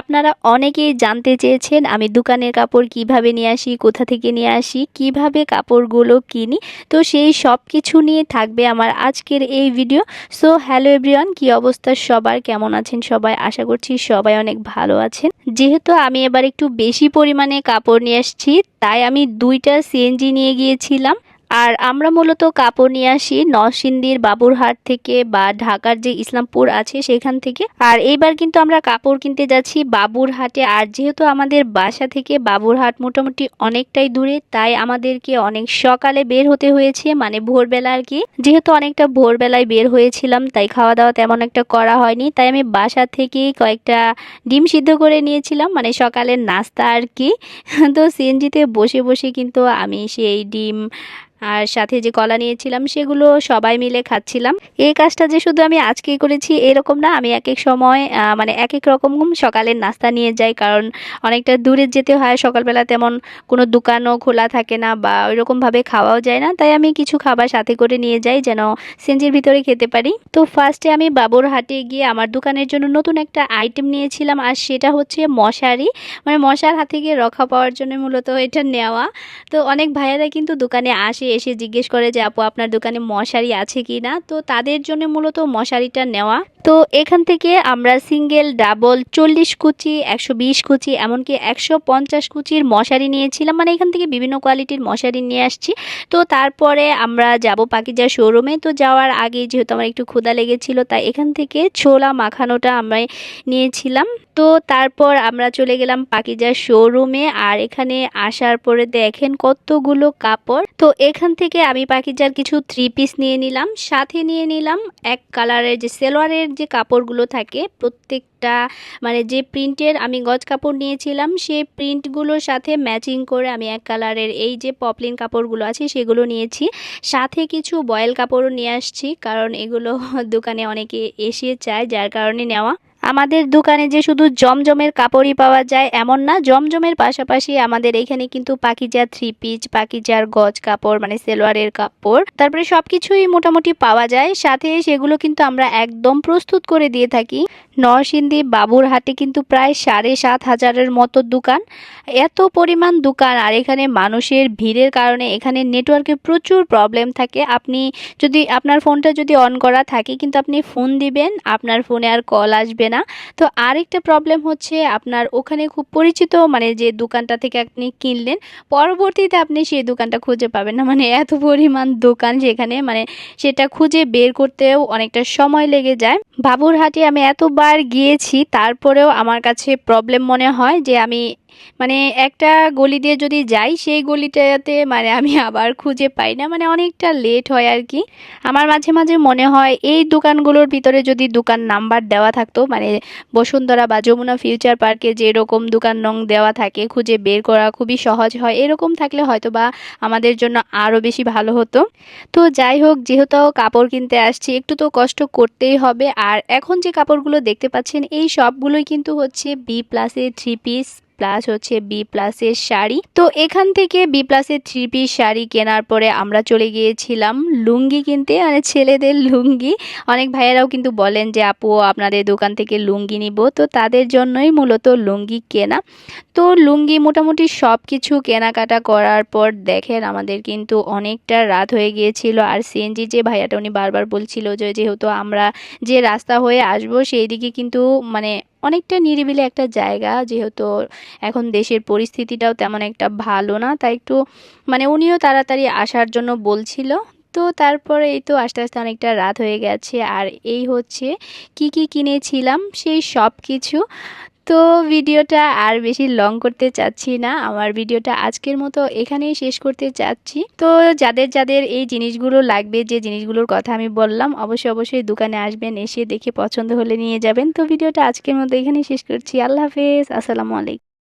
আপনারা অনেকেই জানতে চেয়েছেন আমি দোকানের কাপড় কীভাবে নিয়ে আসি, কোথা থেকে নিয়ে আসি, কীভাবে কাপড়গুলো কিনি। তো সেই সব কিছু নিয়ে থাকবে আমার আজকের এই ভিডিও। সো হ্যালো এভরিওয়ান, কি অবস্থা সবার? কেমন আছেন সবাই? আশা করছি সবাই অনেক ভালো আছেন। যেহেতু আমি এবার একটু বেশি পরিমাণে কাপড় নিয়ে আসছি, তাই আমি দুইটা সিএনজি নিয়ে গিয়েছিলাম। আর আমরা মূলত কাপড় নিয়ে আসি নরসিংদীর বাবুরহাট থেকে বা ঢাকার যে ইসলামপুর আছে সেখান থেকে। আর এইবার কিন্তু আমরা কাপড় কিনতে যাচ্ছি বাবুরহাটে। আর যেহেতু আমাদের বাসা থেকে বাবুরহাট মোটামুটি অনেকটাই দূরে, তাই আমাদেরকে অনেক সকালে বের হতে হয়েছে মানে ভোরবেলা আর কি। যেহেতু অনেকটা ভোরবেলায় বের হয়েছিলাম, তাই খাওয়া দাওয়া তেমন একটা করা হয়নি। তাই আমি বাসা থেকেই কয়েকটা ডিম সিদ্ধ করে নিয়েছিলাম মানে সকালের নাস্তা আর কি। তো সিএনজিতে বসে বসে কিন্তু আমি সেই ডিম আর সাথে যে কলা নিয়েছিলাম, সেগুলো সবাই মিলে খাচ্ছিলাম। এই কাজটা যে শুধু আমি আজকেই করেছি, এরকম না। আমি এক এক সময় মানে এক এক রকম সকালের নাস্তা নিয়ে যাই, কারণ অনেকটা দূরে যেতে হয়। সকালবেলা তেমন কোনো দোকানও খোলা থাকে না বা ওইরকমভাবে খাওয়াও যায় না। তাই আমি কিছু খাবার সাথে করে নিয়ে যাই, যেন সেঞ্জির ভিতরে খেতে পারি। তো ফার্স্টে আমি বাবুরহাটে গিয়ে আমার দোকানের জন্য নতুন একটা আইটেম নিয়েছিলাম, আর সেটা হচ্ছে মশারি। মানে মশার হাত থেকে রক্ষা পাওয়ার জন্য মূলত এটা নেওয়া। তো অনেক ভাইয়েরা কিন্তু দোকানে আসে এসে জিজ্ঞেস করে যে, আপু, আপনার দোকানে মশারি আছে কি না? তো তাদের জন্য মূলত মশারিটা নেওয়া। তো এখান থেকে আমরা সিঙ্গেল, ডাবল, চল্লিশ কুচি, একশো বিশ কুচি, এমনকি একশো পঞ্চাশ কুচির মশারি নিয়েছিলাম। মানে এখান থেকে বিভিন্ন কোয়ালিটির মশারি নিয়ে আসছি। তো তারপরে আমরা যাব পাকিজা শোরুমে। তো যাওয়ার আগে যেহেতু আমার একটু ক্ষুদা লেগেছিল, তাই এখান থেকে ছোলা মাখানোটা আমরা নিয়েছিলাম। তো তারপর আমরা চলে গেলাম পাকিজা শোরুমে। আর এখানে আসার পরে দেখেন কতগুলো কাপড়। তো এখান থেকে আমি পাকিজার কিছু থ্রি পিস নিয়ে নিলাম। সাথে নিয়ে নিলাম এক কালারের যে সেলোয়ারের যে কাপড়গুলো থাকে, প্রত্যেকটা মানে যে প্রিন্টের আমি গজ কাপড় নিয়েছিলাম, সেই প্রিন্টগুলোর সাথে ম্যাচিং করে আমি এক কালারের এই যে পপলিন কাপড়গুলো আছে, সেগুলো নিয়েছি। সাথে কিছু বয়েল কাপড়ও নিয়ে আসছি, কারণ এগুলো দোকানে অনেকে এসে চায়, যার কারণে নেওয়া। আমাদের দোকানে যে শুধু জমজমের কাপড়ই পাওয়া যায় এমন না, জমজমের পাশাপাশি আমাদের এখানে কিন্তু পাকিজা থ্রি পিচ পাকিজার গজ কাপড় মানে সেলোয়ারের কাপড়, তারপরে সবকিছুই মোটামুটি পাওয়া যায়। সাথে সেগুলো কিন্তু আমরা একদম প্রস্তুত করে দিয়ে থাকি। নরসিংদী বাবুরহাটে কিন্তু প্রায় সাড়ে সাত হাজারের মতো দোকান। এত পরিমাণ দোকান আর এখানে মানুষের ভিড়ের কারণে এখানে নেটওয়ার্কে প্রচুর প্রবলেম থাকে। আপনি যদি, আপনার ফোনটা যদি অন করা থাকে, কিন্তু আপনি ফোন দিবেন, আপনার ফোনে আর কল আসবে না। তো আরেকটা প্রবলেম হচ্ছে আপনার ওখানে খুব পরিচিত মানে যে দোকানটা থেকে আপনি কিনলেন, পরবর্তীতে আপনি সেই দোকানটা খুঁজে পাবেন না। মানে এত পরিমাণ দোকান যেখানে মানে সেটা খুঁজে বের করতেও অনেকটা সময় লেগে যায়। বাবুরহাটে আমি এতবার গিয়েছি, তারপরেও আমার কাছে প্রবলেম মনে হয় যে আমি মানে একটা গলি দিয়ে যদি যাই, সেই গলিটাতে মানে আমি আবার খুঁজে পাই না। মানে অনেকটা লেট হয় আর কি আমার মাঝে মাঝে মনে হয় এই দোকানগুলোর ভিতরে যদি দোকান নাম্বার দেওয়া থাকতো মানে বসুন্ধরা বা যমুনা ফিউচার পার্কে যেরকম দোকান নং দেওয়া থাকে, খুঁজে বের করা খুবই সহজ হয়। এরকম থাকলে হয়তো বা আমাদের জন্য আরও বেশি ভালো হতো। তো যাই হোক, যেহেতু কাপড় কিনতে আসছি, একটু তো কষ্ট করতেই হবে। আর এখন যে কাপড়গুলো দেখতে পাচ্ছেন, এই সবগুলোই কিন্তু হচ্ছে বি প্লাসের থ্রি পিস প্লাস হচ্ছে বি প্লাসের শাড়ি। তো এখান থেকে বি প্লাসের থ্রি পিস শাড়ি কেনার পরে আমরা চলে গিয়েছিলাম লুঙ্গি কিনতে মানে ছেলেদের লুঙ্গি। অনেক ভাইয়েরাও কিন্তু বলেন যে, আপু, আপনাদের দোকান থেকে লুঙ্গি নিব। তো তাদের জন্যই মূলত লুঙ্গি কেনা। তো লুঙ্গি মোটামুটি সব কিছু কেনাকাটা করার পর দেখেন, আমাদের কিন্তু অনেকটা রাত হয়ে গিয়েছিল। আর সিএনজি যে ভাইয়াটা উনি বারবার বলছিল যে, যেহেতু আমরা যে রাস্তা হয়ে আসব, সেই দিকে কিন্তু মানে অনেকটা নিরিবিলি একটা জায়গা, যেহেতু এখন দেশের পরিস্থিতিটাও তেমন একটা ভালো না, তাই একটু মানে উনিও তাড়াতাড়ি আসার জন্য বলছিল। তো তারপরে এই তো আস্তে আস্তে অনেকটা রাত হয়ে গেছে, আর এই হচ্ছে কি কি কিনেছিলাম সেই সব কিছু তো ভিডিওটা আর বেশি লং করতে চাচ্ছি না। আমার ভিডিওটা আজকের মতো এখানেই শেষ করতে চাচ্ছি। তো যাদের যাদের এই জিনিসগুলো লাগবে, যে জিনিসগুলোর কথা আমি বললাম, অবশ্যই অবশ্যই দোকানে আসবেন, এসে দেখে পছন্দ হলে নিয়ে যাবেন। তো ভিডিওটা আজকের মতো এখানেই শেষ করছি। আল্লাহ হাফেজ। আসসালামু আলাইকুম।